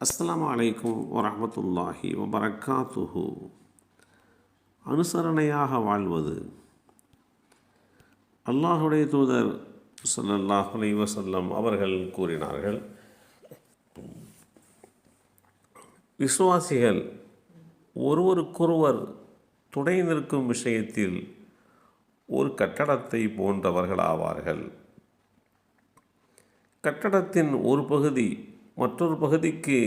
அஸ்ஸலாமு அலைக்கும் வரஹ்மத்துல்லாஹி வபரக்காத்துஹு. அனுசரணையாக வாழ்வது. அல்லாஹுடைய தூதர் ஸல்லல்லாஹு அலி வசல்லம் அவர்கள் கூறினார்கள் விசுவாசிகள் ஒருவருக்கொருவர் துணை நிற்கும் விஷயத்தில் ஒரு கட்டடத்தை போன்றவர்கள் ஆவார்கள் கட்டடத்தின் ஒரு பகுதி மற்றொரு பகுதிக்கு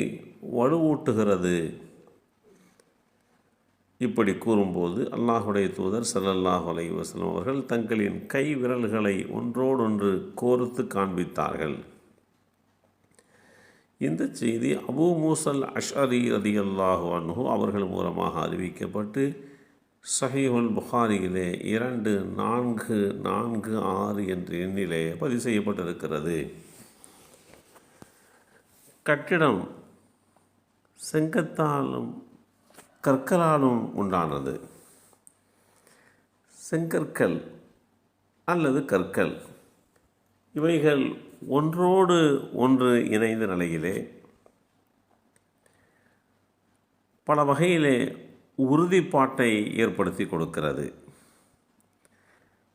வலுவூட்டுகிறது. இப்படி கூறும்போது அல்லாஹுடைய தூதர் சல்லல்லாஹ் அலைஹி வஸல்லம் அவர்கள் தங்களின் கை விரல்களை ஒன்றோடொன்று கோர்த்து காண்பித்தார்கள். இந்த செய்தி அபூ மூசல் அஷ்அரி ரதியல்லாஹு அன்ஹு அவர்கள் மூலமாக அறிவிக்கப்பட்டு சஹீஹுல் புகாரியிலே இரண்டு நான்கு நான்கு ஆறு என்ற எண்ணிலே பதிவு செய்யப்பட்டிருக்கிறது. கட்டிடம் செங்கத்தாலும் கற்களாலும் உண்டானது. செங்கற்கள் அல்லது கற்கள். இவைகள் ஒன்றோடு ஒன்று இணைந்த நிலையிலே பல வகையிலே உறுதிப்பாட்டை ஏற்படுத்தி கொடுக்கிறது.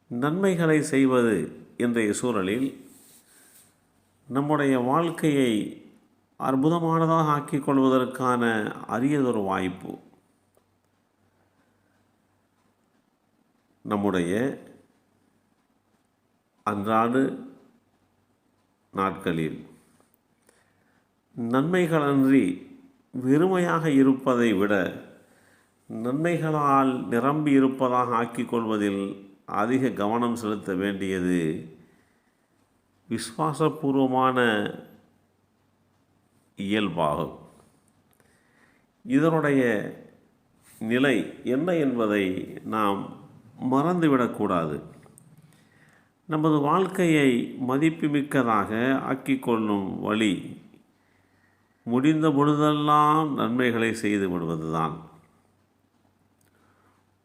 நன்மைகளை செய்வது இன்றைய சூழலில் நம்முடைய வாழ்க்கையை அற்புதமானதாக ஆக்கிக் கொள்வதற்கான அரியதொரு வாய்ப்பு நம்முடைய அன்றாடு நாட்களில். நன்மைகளன்றி வெறுமையாக இருப்பதை விட நன்மைகளால் நிரம்பி இருப்பதாக ஆக்கிக் கொள்வதில் அதிக கவனம் செலுத்த வேண்டியது விஸ்வாசபூர்வமான இயல்பாகும். இதனுடைய நிலை என்ன என்பதை நாம் மறந்துவிடக்கூடாது நமது வாழ்க்கையை மதிப்புமிக்கதாக ஆக்கிக்கொள்ளும் வழி முடிந்த பொழுதெல்லாம் நன்மைகளை செய்து விடுவதுதான்.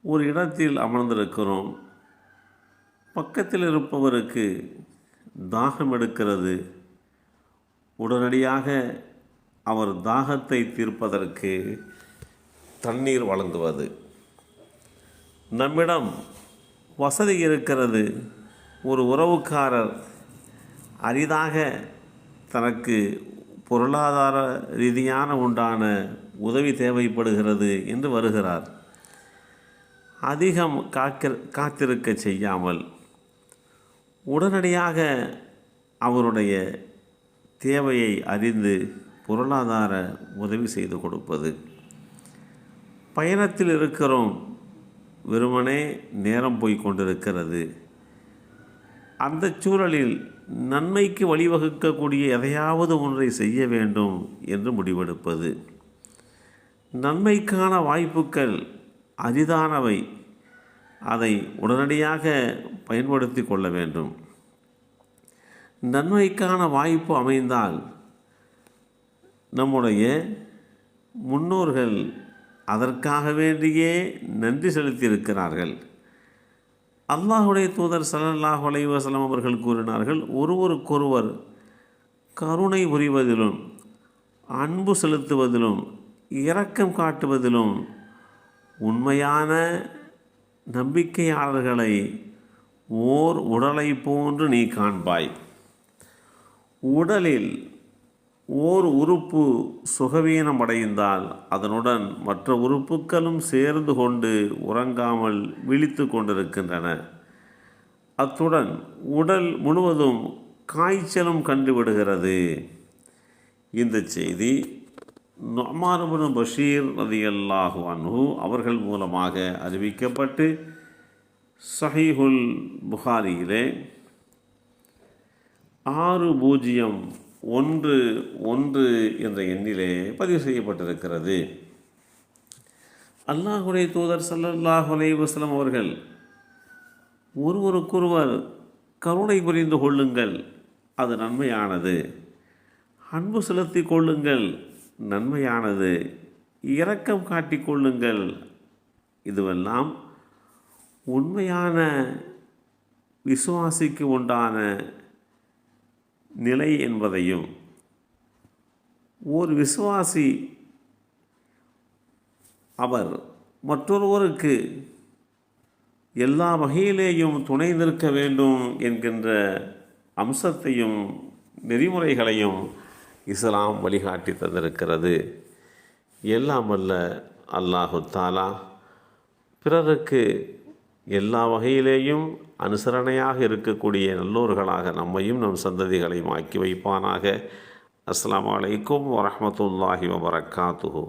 ஒரு இடத்தில் அமர்ந்திருக்கிறோம். பக்கத்தில் இருப்பவருக்கு தாகம் எடுக்கிறது. உடனடியாக அவர் தாகத்தை தீர்ப்பதற்கு தண்ணீர் வழங்குவது. நம்மிடம் வசதி இருக்கிறது. ஒரு உறவுக்காரர் அரிதாக தனக்கு பொருளாதார ரீதியான உண்டான உதவி தேவைப்படுகிறது என்று வருகிறார். அதிகம் காக்க காத்திருக்க செய்யாமல் உடனடியாக அவருடைய தேவையை அறிந்து பொருளாதார உதவி செய்து கொடுப்பது. பயணத்தில் இருக்கிறோம். வெறுமனே நேரம் போய் கொண்டிருக்கிறது. அந்த சூழலில் நன்மைக்கு வழிவகுக்கக்கூடிய எதையாவது ஒன்றை செய்ய வேண்டும் என்று முடிவெடுப்பது. நன்மைக்கான வாய்ப்புகள் அரிதானவை. அதை உடனடியாக பயன்படுத்தி கொள்ள வேண்டும். நன்மைக்கான வாய்ப்பு அமைந்தால் நம்முடைய முன்னோர்கள் அதற்காக வேண்டியே நன்றி செலுத்தியிருக்கிறார்கள். அல்லாஹுடைய தூதர் சல்லாஹ் அலைவாசலம் அவர்கள் கூறினார்கள் ஒருவருக்கொருவர் கருணை புரிவதிலும் அன்பு செலுத்துவதிலும் இரக்கம் காட்டுவதிலும் உண்மையான நம்பிக்கையாளர்களை ஓர் உடலை போன்று நீ காண்பாய். உடலில் ஓர் உறுப்பு சுகவீனமடைந்தால் அதனுடன் மற்ற உறுப்புகளும் சேர்ந்து கொண்டு உறங்காமல் விழித்து கொண்டிருக்கின்றன. அத்துடன் உடல் முழுவதும் காய்ச்சலும் கண்டுவிடுகிறது. இந்த செய்தி நொமானுபனு பஷீர் ரதியல்லாஹு அன்ஹு அவர்கள் மூலமாக அறிவிக்கப்பட்டு சஹீஹுல் புகாரியிலே ஆறு பூஜ்ஜியம் ஒன்று ஒன்று என்ற எண்ணிலே பதிவு செய்யப்பட்டிருக்கிறது. அல்லாஹுடைய தூதர் சல்லல்லாஹ் அலைவசலம் அவர்கள் ஒருவருக்கொருவர் கருணை புரிந்து கொள்ளுங்கள் அது நன்மையானது. அன்பு செலுத்தி கொள்ளுங்கள் நன்மையானது. இரக்கம் காட்டிக்கொள்ளுங்கள் இதுவெல்லாம் உண்மையான விசுவாசிக்கு உண்டான நிலை என்பதையும் ஒரு விசுவாசி அவர் மற்றொருவருக்கு எல்லா வகையிலேயும் துணை நிற்க வேண்டும் என்கின்ற அம்சத்தையும் நெறிமுறைகளையும் இஸ்லாம் வழிகாட்டி தந்திருக்கிறது. எல்லாம் அல்ல அல்லாஹு தாலா பிறருக்கு எல்லா வகையிலேயும் அனுசரணையாக இருக்கக்கூடிய நல்லோர்களாக நம்மையும் நம் சந்ததிகளையும் ஆக்கி வைப்பானாக. அஸ்லாம் வலைக்கும் வரமத்துல்லாஹி வபரகாத்துஹு.